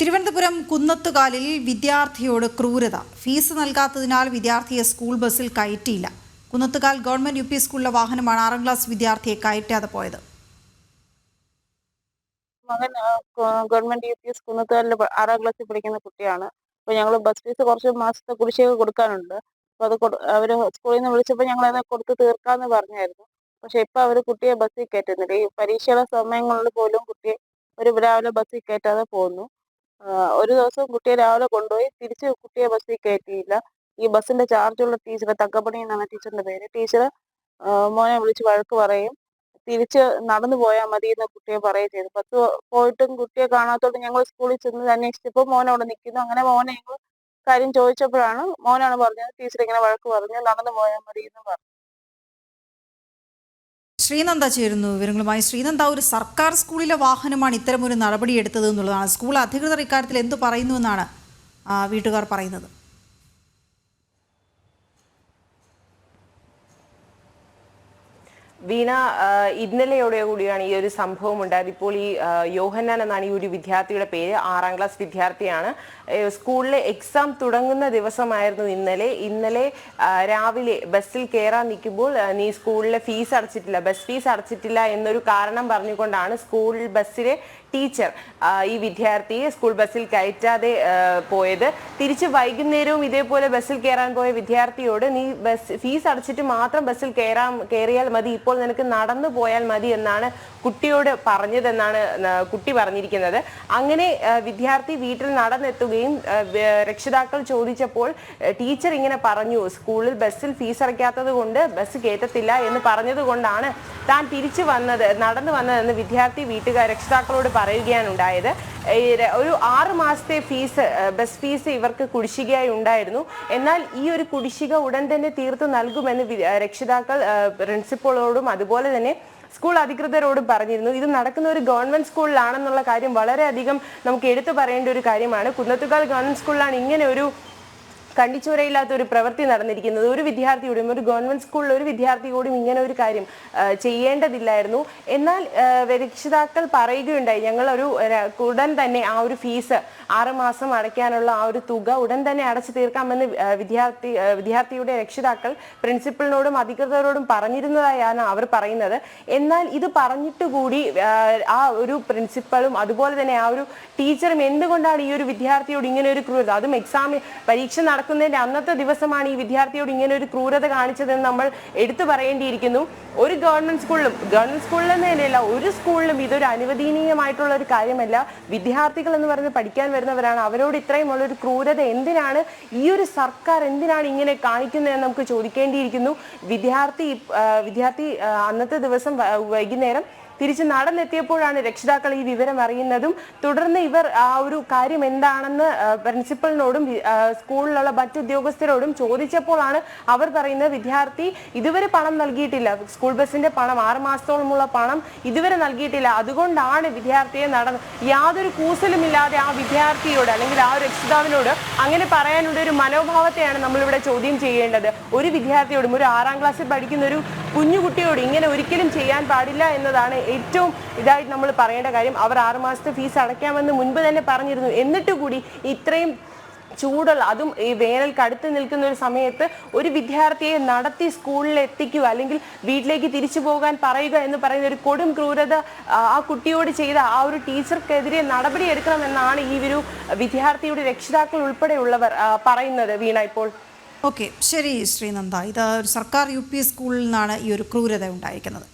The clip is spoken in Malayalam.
തിരുവനന്തപുരം കുന്നത്തുകാലിൽ വിദ്യാർത്ഥിയോട് ക്രൂരത. ഫീസ് നൽകാത്തതിനാൽ വിദ്യാർത്ഥിയെ സ്കൂൾ ബസ്സിൽ കയറ്റിയില്ല. കുന്നത്തുകാൽ ഗവൺമെന്റ് യു പി സ്കൂളിലെ വാഹനമാണ് ആറാം ക്ലാസ് വിദ്യാർത്ഥിയെ കയറ്റാതെ പോയത്. മകൻ ഗവൺമെന്റ് യു പി കുന്നത്തുകാലിൽ ആറാം ക്ലാസ്സിൽ പഠിക്കുന്ന കുട്ടിയാണ്. അപ്പോൾ ഞങ്ങൾ ബസ് ഫീസ് കുറച്ച് മാസത്തെ കുടിശ്ശിക കൊടുക്കാനുണ്ട്. അപ്പോൾ അത് അവർ സ്കൂളിൽ നിന്ന് വിളിച്ചപ്പോൾ ഞങ്ങൾ അത് കൊടുത്ത് തീർക്കാമെന്ന് പറഞ്ഞായിരുന്നു. പക്ഷെ ഇപ്പോൾ അവർ കുട്ടിയെ ബസ്സിൽ കയറ്റുന്നില്ല. ഈ പരീക്ഷയുടെ സമയങ്ങളിൽ പോലും കുട്ടിയെ ഒരു രാവിലെ ബസ്സിൽ കയറ്റാതെ പോകുന്നു ഒരു ദിവസം കുട്ടിയെ രാവിലെ കൊണ്ടുപോയി തിരിച്ച് കുട്ടിയെ ബസ്സിൽ കയറ്റിയില്ല. ഈ ബസ്സിന്റെ ചാർജുള്ള ടീച്ചർ തങ്കപ്പണി എന്നാണ് ടീച്ചറിന്റെ പേര്. ടീച്ചർ മോനെ വിളിച്ച് വഴക്ക് പറയും. തിരിച്ച് നടന്നു പോയാൽ മതി എന്ന് കുട്ടിയെ പറയുകയും ചെയ്തു. പത്ത് പോയിട്ടും കുട്ടിയെ കാണാത്തോണ്ട് ഞങ്ങൾ സ്കൂളിൽ ചെന്ന് അന്വേഷിച്ചപ്പോൾ മോൻ അവിടെ നിൽക്കുന്നു അങ്ങനെ മോനെ ഞങ്ങൾ കാര്യം ചോദിച്ചപ്പോഴാണ് മോനാണ് പറഞ്ഞത്. ടീച്ചർ ഇങ്ങനെ വഴക്ക് പറഞ്ഞു. നടന്നു പോയാൽ മതി എന്ന് പറഞ്ഞു. ശ്രീനന്ദ ചേരുന്നു. വിവരങ്ങളുമായി ശ്രീനന്ദ ഒരു സർക്കാർ സ്കൂളിലെ വാഹനമാണ് ഇത്തരമൊരു നടപടി എടുത്തത് എന്നുള്ളതാണ്. സ്കൂൾ അധികൃതർ ഇക്കാര്യത്തിൽ എന്തു പറയുന്നു എന്നാണ് ആ, വീട്ടുകാർ പറയുന്നത്. വീണ ഇന്നലെയോടെ കൂടിയാണ് ഈ ഒരു സംഭവം ഉണ്ടായത്. ഇപ്പോൾ ഈ യോഹന്നാൻ എന്നാണ് ഈ ഒരു വിദ്യാർത്ഥിയുടെ പേര്. ആറാം ക്ലാസ് വിദ്യാർത്ഥിയാണ്. സ്കൂളിലെ എക്സാം തുടങ്ങുന്ന ദിവസമായിരുന്നു ഇന്നലെ. ഇന്നലെ രാവിലെ ബസ്സിൽ കയറാൻ നിൽക്കുമ്പോൾ നീ സ്കൂളിലെ ഫീസ് അടച്ചിട്ടില്ല ബസ് ഫീസ് അടച്ചിട്ടില്ല എന്നൊരു കാരണം പറഞ്ഞുകൊണ്ടാണ് സ്കൂൾ ബസ്സിലെ ടീച്ചർ ഈ വിദ്യാർത്ഥിയെ സ്കൂൾ ബസ്സിൽ കയറ്റാതെ പോയത്. തിരിച്ച് വൈകുന്നേരവും ഇതേപോലെ ബസ്സിൽ കയറാൻ പോയ വിദ്യാർത്ഥിയോട് നീ ബസ് ഫീസ് അടച്ചിട്ട് മാത്രം ബസ്സിൽ കയറാൻ കയറിയാൽ മതി. ഇപ്പോൾ നിനക്ക് നടന്നു പോയാൽ മതി എന്നാണ് കുട്ടിയോട് പറഞ്ഞതെന്നാണ് കുട്ടി പറഞ്ഞിരിക്കുന്നത്. അങ്ങനെ വിദ്യാർത്ഥി വീട്ടിൽ നടന്നെത്തുകയും രക്ഷിതാക്കൾ ചോദിച്ചപ്പോൾ ടീച്ചർ ഇങ്ങനെ പറഞ്ഞു സ്കൂളിൽ ബസ്സിൽ ഫീസ് അടയ്ക്കാത്തത് കൊണ്ട് ബസ് കയറ്റത്തില്ല എന്ന് പറഞ്ഞത് കൊണ്ടാണ് താൻ തിരിച്ചു വന്നത് നടന്നു വന്നതെന്ന് വിദ്യാർത്ഥി വീട്ടുകാർ രക്ഷിതാക്കളോട് പറയുകയാണ് ഉണ്ടായത്. ഒരു ആറ് മാസത്തെ ഫീസ് ബസ് ഫീസ് ഇവർക്ക് കുടിശ്ശികയായി ഉണ്ടായിരുന്നു. എന്നാൽ ഈ ഒരു കുടിശ്ശിക ഉടൻ തന്നെ തീർത്തു നൽകുമെന്ന് രക്ഷിതാക്കൾ പ്രിൻസിപ്പളോടും അതുപോലെ തന്നെ സ്കൂൾ അധികൃതരോടും പറഞ്ഞിരുന്നു. ഇത് നടക്കുന്ന ഒരു ഗവൺമെന്റ് സ്കൂളിലാണെന്നുള്ള കാര്യം വളരെയധികം നമുക്ക് എടുത്തു പറയേണ്ട ഒരു കാര്യമാണ്. കുന്നത്തുകാൽ ഗവൺമെന്റ് സ്കൂളിലാണ് ഇങ്ങനെ ഒരു കണ്ടിച്ചോരയില്ലാത്ത ഒരു പ്രവൃത്തി നടന്നിരിക്കുന്നത്. ഒരു വിദ്യാർത്ഥിയോടും ഒരു ഗവൺമെന്റ് സ്കൂളിൽ ഒരു വിദ്യാർത്ഥിയോടും ഇങ്ങനെ ഒരു കാര്യം ചെയ്യേണ്ടതില്ലായിരുന്നു. എന്നാൽ രക്ഷിതാക്കൾ പറയുകയുണ്ടായി ഞങ്ങൾ ഒരു ഉടൻ തന്നെ ആ ഒരു ഫീസ് ആറുമാസം അടയ്ക്കാനുള്ള ആ ഒരു തുക ഉടൻ തന്നെ അടച്ചു തീർക്കാമെന്ന് വിദ്യാർത്ഥി വിദ്യാർത്ഥിയുടെ രക്ഷിതാക്കൾ പ്രിൻസിപ്പളിനോടും അധികൃതരോടും പറഞ്ഞിരുന്നതായാണ് അവർ പറയുന്നത്. എന്നാൽ ഇത് പറഞ്ഞിട്ട് കൂടി ആ, ഒരു പ്രിൻസിപ്പളും അതുപോലെ തന്നെ ആ ഒരു ടീച്ചറും എന്തുകൊണ്ടാണ് ഈ ഒരു വിദ്യാർത്ഥിയോട് ഇങ്ങനെ ഒരു ക്രൂരത? അതും എക്സാം പരീക്ഷ നടക്കുന്നതിന്റെ അന്നത്തെ ദിവസമാണ് ഈ വിദ്യാർത്ഥിയോട് ഇങ്ങനെ ഒരു ക്രൂരത കാണിച്ചതെന്ന് നമ്മൾ എടുത്തു പറയേണ്ടിയിരിക്കുന്നു. ഒരു ഗവൺമെന്റ് സ്കൂളിലും ഗവൺമെന്റ് സ്കൂളിൽ തന്നെയല്ല ഒരു സ്കൂളിലും ഇതൊരു അനുവദനീയമായിട്ടുള്ള ഒരു കാര്യമല്ല. വിദ്യാർത്ഥികൾ എന്ന് പറഞ്ഞ് പഠിക്കാൻ വരുന്നവരാണ്. അവരോട് ഇത്രയും ഉള്ള ഒരു ക്രൂരത എന്തിനാണ്? ഈ ഒരു സർക്കാർ എന്തിനാണ് ഇങ്ങനെ കാണിക്കുന്നതെന്ന് നമുക്ക് ചോദിക്കേണ്ടിയിരിക്കുന്നു. വിദ്യാർത്ഥി വിദ്യാർത്ഥി അന്നത്തെ ദിവസം വൈകുന്നേരം തിരിച്ച് നടന്നെത്തിയപ്പോഴാണ് രക്ഷിതാക്കൾ ഈ വിവരം അറിയുന്നതും തുടർന്ന് ഇവർ ആ ഒരു കാര്യം എന്താണെന്ന് പ്രിൻസിപ്പലിനോടും സ്കൂളിലുള്ള മറ്റുദ്യോഗസ്ഥരോടും ചോദിച്ചപ്പോഴാണ് അവർ പറയുന്നത് വിദ്യാർത്ഥി ഇതുവരെ പണം നൽകിയിട്ടില്ല. സ്കൂൾ ബസിന്റെ പണം ആറ് മാസത്തോളമുള്ള പണം ഇതുവരെ നൽകിയിട്ടില്ല. അതുകൊണ്ടാണ് വിദ്യാർത്ഥിയെ നടന്ന് യാതൊരു കൂസലുമില്ലാതെ ആ വിദ്യാർത്ഥിയോട് അല്ലെങ്കിൽ ആ രക്ഷിതാവിനോട് അങ്ങനെ പറയാനുള്ള ഒരു മനോഭാവത്തെയാണ് നമ്മളിവിടെ ചോദ്യം ചെയ്യേണ്ടത്. ഒരു വിദ്യാർത്ഥിയോടും ഒരു ആറാം ക്ലാസ്സിൽ പഠിക്കുന്ന ഒരു കുഞ്ഞുകുട്ടിയോട് ഇങ്ങനെ ഒരിക്കലും ചെയ്യാൻ പാടില്ല എന്നതാണ് ഏറ്റവും ഇതായിട്ട് നമ്മൾ പറയേണ്ട കാര്യം. അവർ ആറുമാസത്തെ ഫീസ് അടയ്ക്കാമെന്ന് മുൻപ് തന്നെ പറഞ്ഞിരുന്നു. എന്നിട്ട് കൂടി ഇത്രയും ചൂടുള്ള അതും ഈ വേനൽ കടുത്ത് നിൽക്കുന്ന ഒരു സമയത്ത് ഒരു വിദ്യാർത്ഥിയെ നടത്തി സ്കൂളിൽ എത്തിക്കുക അല്ലെങ്കിൽ വീട്ടിലേക്ക് തിരിച്ചു പോകാൻ പറയുക എന്ന് പറയുന്ന ഒരു കൊടും ക്രൂരത ആ കുട്ടിയോട് ചെയ്ത ആ ഒരു ടീച്ചർക്കെതിരെ നടപടി എടുക്കണമെന്നാണ് ഈ ഒരു വിദ്യാർത്ഥിയുടെ രക്ഷിതാക്കൾ ഉൾപ്പെടെയുള്ളവർ പറയുന്നത്. വീണ ഇപ്പോൾ. ഓക്കെ. ശരി ശ്രീനന്ദ. ഇത് ഒരു സർക്കാർ യു പി സ്കൂളിൽ നിന്നാണ് ഈ ഒരു ക്രൂരത ഉണ്ടായിരിക്കുന്നത്.